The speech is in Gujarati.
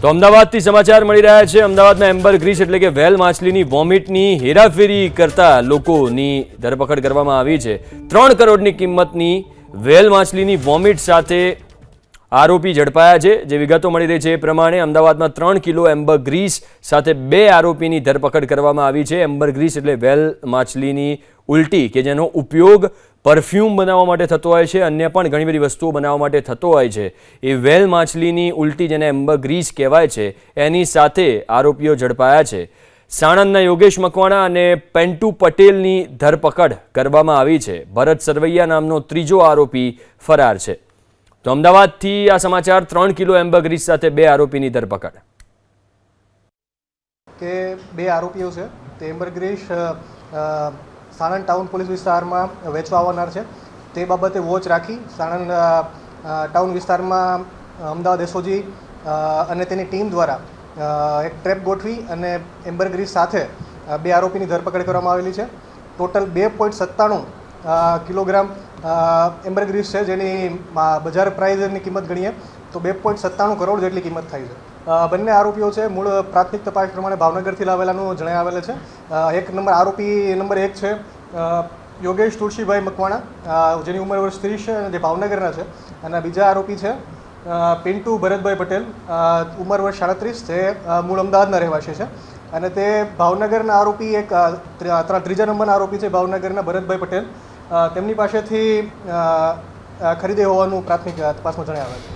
તો અમદાવાદથી સમાચાર મળી રહ્યા છે. અમદાવાદના એમ્બર ગ્રીસ એટલે કે વેલ માછલીની વોમિટની હેરાફેરી કરતા લોકોની ધરપકડ કરવામાં આવી છે. ત્રણ કરોડની કિંમતની વેલ માછલીની વોમિટ સાથે આરોપી ઝડપાયા છે. જે વિગતો મળી રહી છે એ પ્રમાણે અમદાવાદમાં ત્રણ કિલો એમ્બર ગ્રીસ સાથે બે આરોપીની ધરપકડ કરવામાં આવી છે. એમ્બર ગ્રીસ એટલે વેલ માછલીની ઉલટી કે જેનો ઉપયોગ પરફ્યુમ બનાવવા માટે થતો હોય છે, અન્ય પણ ઘણી બધી વસ્તુઓ બનાવવા માટે થતો હોય છે. એ વેલ માછલીની ઉલટી જેને એમ્બગ્રીસ કહેવાય છે, એની સાથે આરોપીઓ ઝડપાયા છે. સાણંદના યોગેશ મકવાણા અને પેન્ટુ પટેલની ધરપકડ કરવામાં આવી છે. ભરત સરવૈયા નામનો ત્રીજો આરોપી ફરાર છે. તો અમદાવાદથી આ સમાચાર, ત્રણ કિલો એમ્બગ્રીસ સાથે બે આરોપીની ધરપકડ. કે બે આરોપીઓ છે, તે એમ્બરગ્રીશ સાણંદ ટાઉન પોલીસ વિસ્તારમાં વેચવા આવનાર છે. તે બાબતે વોચ રાખી સાણંદ ટાઉન વિસ્તારમાં અમદાવાદ એસઓજી અને તેની ટીમ દ્વારા એક ટ્રેપ ગોઠવી અને એમ્બરગ્રીસ સાથે બે આરોપીની ધરપકડ કરવામાં આવેલી છે. ટોટલ બે પોઈન્ટ સત્તાણું કિલોગ્રામ એમ્બરગ્રીસ છે જેની બજાર પ્રાઇઝની કિંમત ગણીએ તો બે પોઈન્ટ સત્તાણું કરોડ જેટલી કિંમત થાય છે. બંને આરોપીઓ છે, મૂળ પ્રાથમિક તપાસ પ્રમાણે ભાવનગરથી લાવેલાનું જણાઈ આવેલ છે. એક નંબર આરોપી નંબર એક છે યોગેશ તુલસીભાઈ મકવાણા જેની ઉંમર વર્ષ ત્રીસ છે અને જે ભાવનગરના છે. અને બીજા આરોપી છે પિન્ટુ ભરતભાઈ પટેલ ઉંમર વર્ષ સાડત્રીસ, જે મૂળ અમદાવાદના રહેવાસી છે. અને તે ભાવનગરના આરોપી એક ત્રીજા નંબરના આરોપી છે ભાવનગરના ભરતભાઈ પટેલ. તેમની પાસેથી ખરીદે હોવાનું પ્રાથમિક તપાસમાં જણાવ્યું છે.